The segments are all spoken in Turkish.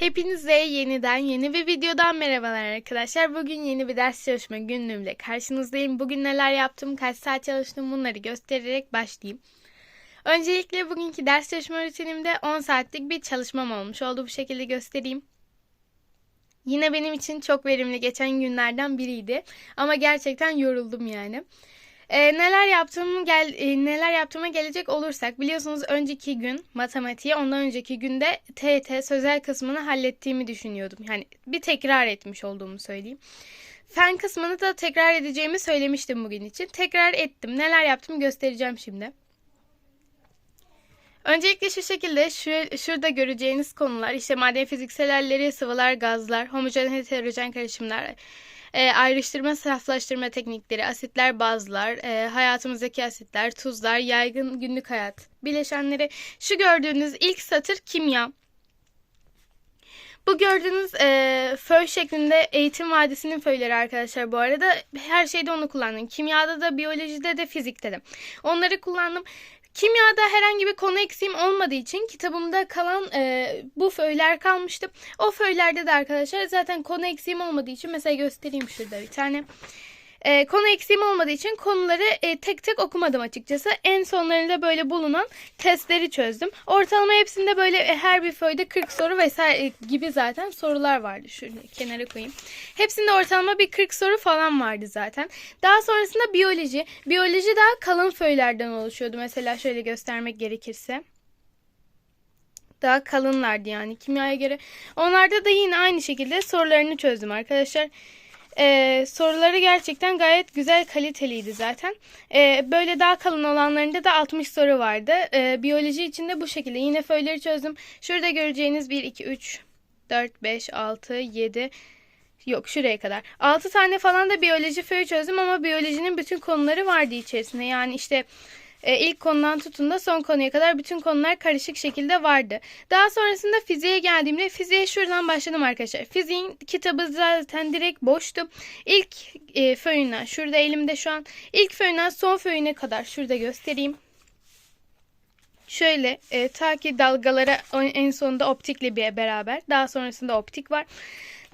Hepinize yeniden yeni bir videodan merhabalar arkadaşlar. Bugün yeni bir ders çalışma günlüğümle karşınızdayım. Bugün neler yaptım, kaç saat çalıştım bunları göstererek başlayayım. Öncelikle bugünkü ders çalışma rutinimde 10 saatlik bir çalışmam olmuş oldu. Bu şekilde göstereyim. Yine benim için çok verimli geçen günlerden biriydi. Ama gerçekten yoruldum yani. E, neler yaptığımı gel e, neler yaptığıma gelecek olursak biliyorsunuz önceki gün matematiği ondan önceki günde TET sözel kısmını hallettiğimi düşünüyordum. Yani bir tekrar etmiş olduğumu söyleyeyim. Fen kısmını da tekrar edeceğimi söylemiştim bugün için. Tekrar ettim. Neler yaptım göstereceğim şimdi. Öncelikle şu şekilde şu, şurada göreceğiniz konular işte maden fiziksel halleri, sıvılar, gazlar, homojen heterojen karışımlar, e, ayrıştırma, saflaştırma teknikleri, asitler, bazlar, e, hayatımızdaki asitler, tuzlar, yaygın günlük hayat bileşenleri. Şu gördüğünüz ilk satır kimya. Bu gördüğünüz e, föy şeklinde eğitim vadisinin föyleri arkadaşlar bu arada. Her şeyde onu kullandım. Kimyada da, biyolojide de, fizikte de. Onları kullandım. Kimyada herhangi bir konu eksiğim olmadığı için kitabımda kalan e, bu föyler kalmıştı. O föylerde de arkadaşlar zaten konu eksiğim olmadığı için mesela göstereyim şurada bir tane. E, konu eksiğim olmadığı için konuları e, tek tek okumadım açıkçası. En sonlarında böyle bulunan testleri çözdüm. Ortalama hepsinde böyle e, her bir föyde 40 soru vesaire e, gibi zaten sorular vardı. Şöyle kenara koyayım. Hepsinde ortalama bir 40 soru falan vardı zaten. Daha sonrasında biyoloji. Biyoloji daha kalın föylerden oluşuyordu. Mesela şöyle göstermek gerekirse daha kalınlardı yani kimyaya göre. Onlarda da yine aynı şekilde sorularını çözdüm arkadaşlar. Ee, soruları gerçekten gayet güzel kaliteliydi zaten. Ee, böyle daha kalın olanlarında da 60 soru vardı. Ee, biyoloji için de bu şekilde. Yine föyleri çözdüm. Şurada göreceğiniz 1, 2, 3, 4, 5, 6, 7... Yok şuraya kadar. 6 tane falan da biyoloji föyü çözdüm ama biyolojinin bütün konuları vardı içerisinde. Yani işte e, ilk konudan tutun da son konuya kadar bütün konular karışık şekilde vardı. Daha sonrasında fiziğe geldiğimde fiziğe şuradan başladım arkadaşlar. Fiziğin kitabı zaten direkt boştu. İlk e, föyünden şurada elimde şu an ilk föyünden son föyüne kadar şurada göstereyim. Şöyle e, ta ki dalgalara en sonunda optikle bir beraber daha sonrasında optik var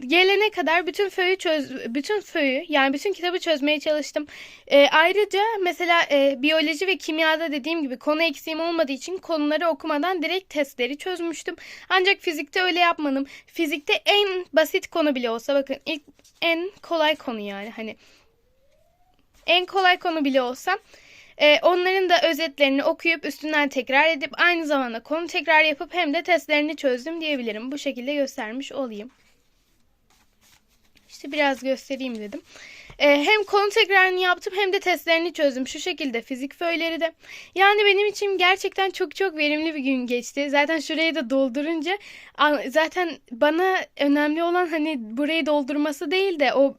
gelene kadar bütün föyü çöz bütün föyü yani bütün kitabı çözmeye çalıştım. E, ayrıca mesela e, biyoloji ve kimyada dediğim gibi konu eksiğim olmadığı için konuları okumadan direkt testleri çözmüştüm. Ancak fizikte öyle yapmadım. Fizikte en basit konu bile olsa bakın ilk en kolay konu yani hani en kolay konu bile olsa ee, onların da özetlerini okuyup üstünden tekrar edip aynı zamanda konu tekrar yapıp hem de testlerini çözdüm diyebilirim. Bu şekilde göstermiş olayım. İşte biraz göstereyim dedim. Ee, hem konu tekrarını yaptım hem de testlerini çözdüm. Şu şekilde fizik föyleri de. Yani benim için gerçekten çok çok verimli bir gün geçti. Zaten şurayı da doldurunca zaten bana önemli olan hani burayı doldurması değil de o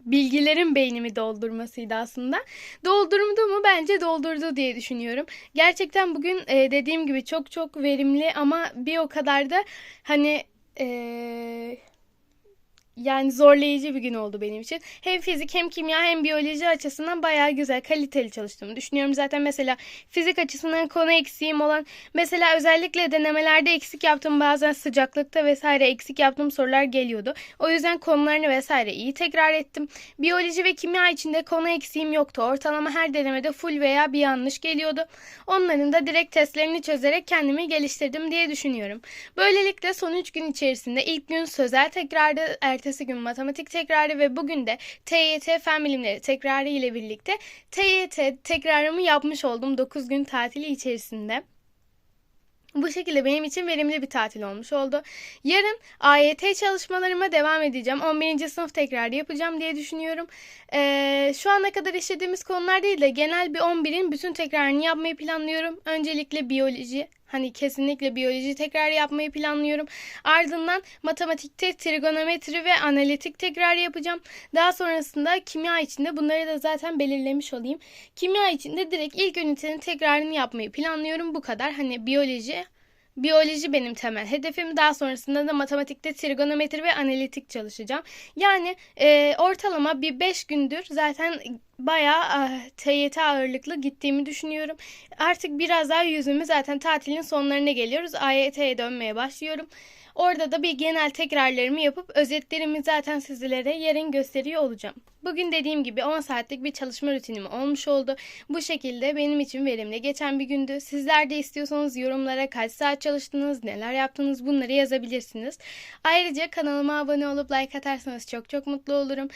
bilgilerin beynimi doldurmasıydı aslında. Doldurdu mu? Bence doldurdu diye düşünüyorum. Gerçekten bugün e, dediğim gibi çok çok verimli ama bir o kadar da hani eee yani zorlayıcı bir gün oldu benim için. Hem fizik hem kimya hem biyoloji açısından bayağı güzel, kaliteli çalıştığımı düşünüyorum. Zaten mesela fizik açısından konu eksiğim olan mesela özellikle denemelerde eksik yaptığım bazen sıcaklıkta vesaire eksik yaptığım sorular geliyordu. O yüzden konularını vesaire iyi tekrar ettim. Biyoloji ve kimya içinde konu eksiğim yoktu. Ortalama her denemede full veya bir yanlış geliyordu. Onların da direkt testlerini çözerek kendimi geliştirdim diye düşünüyorum. Böylelikle son 3 gün içerisinde ilk gün sözel tekrarda ertesi gün matematik tekrarı ve bugün de TYT fen bilimleri tekrarı ile birlikte TYT tekrarımı yapmış oldum 9 gün tatili içerisinde. Bu şekilde benim için verimli bir tatil olmuş oldu. Yarın AYT çalışmalarıma devam edeceğim. 11. sınıf tekrarı yapacağım diye düşünüyorum. Ee, şu ana kadar işlediğimiz konular değil de genel bir 11'in bütün tekrarını yapmayı planlıyorum. Öncelikle biyoloji, Hani kesinlikle biyoloji tekrar yapmayı planlıyorum. Ardından matematikte trigonometri ve analitik tekrar yapacağım. Daha sonrasında kimya içinde bunları da zaten belirlemiş olayım. Kimya içinde direkt ilk ünitenin tekrarını yapmayı planlıyorum. Bu kadar. Hani biyoloji Biyoloji benim temel hedefim. Daha sonrasında da matematikte trigonometri ve analitik çalışacağım. Yani e, ortalama bir 5 gündür zaten bayağı ah, TYT ağırlıklı gittiğimi düşünüyorum. Artık biraz daha yüzümü zaten tatilin sonlarına geliyoruz. AYT'ye dönmeye başlıyorum. Orada da bir genel tekrarlarımı yapıp özetlerimi zaten sizlere yarın gösteriyor olacağım. Bugün dediğim gibi 10 saatlik bir çalışma rutinim olmuş oldu. Bu şekilde benim için verimli geçen bir gündü. Sizler de istiyorsanız yorumlara kaç saat çalıştınız, neler yaptınız bunları yazabilirsiniz. Ayrıca kanalıma abone olup like atarsanız çok çok mutlu olurum.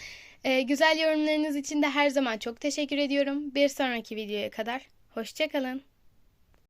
Ee, güzel yorumlarınız için de her zaman çok teşekkür ediyorum. Bir sonraki videoya kadar hoşçakalın.